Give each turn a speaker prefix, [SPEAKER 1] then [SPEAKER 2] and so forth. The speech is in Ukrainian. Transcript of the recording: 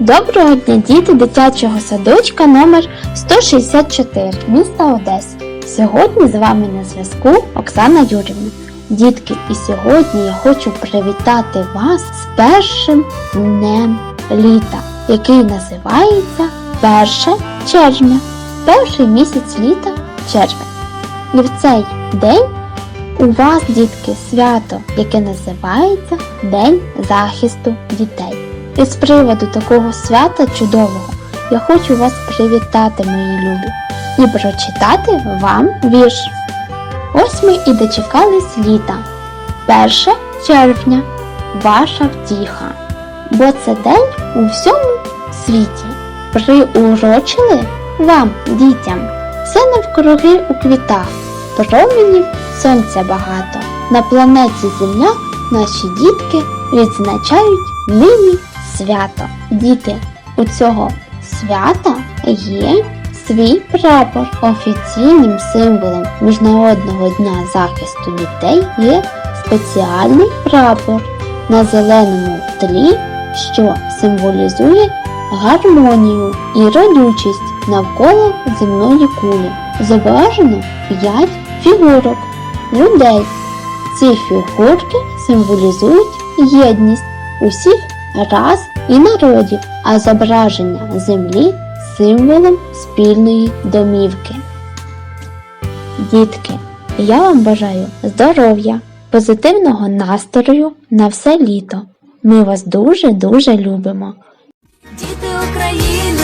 [SPEAKER 1] Доброго дня, діти дитячого садочка номер 164 міста Одеси. Сьогодні з вами на зв'язку Оксана Юрівна. Дітки, і сьогодні я хочу привітати вас з першим днем літа, який називається 1 червня. Перший місяць літа червень. І в цей день у вас, дітки, свято, яке називається День захисту дітей. І з приводу такого свята чудового я хочу вас привітати, мої любі, і прочитати вам вірш. Ось ми і дочекались літа. 1 червня, ваша втіха. Бо це день у всьому світі. Приурочили вам, дітям, все навкруги у квітах, променів сонця багато. На планеті Земля наші дітки відзначають нині свято. Діти, у цього свята є свій прапор. Офіційним символом Міжнародного дня захисту дітей є спеціальний прапор на зеленому тлі, що символізує гармонію і родючість навколо земної кулі. Зображено 5 фігурок людей. Ці фігурки символізують єдність усіх рас і народів, а зображення землі символом спільної домівки. Дітки, я вам бажаю здоров'я, позитивного настрою на все літо. Ми вас дуже-дуже любимо.
[SPEAKER 2] Діти України,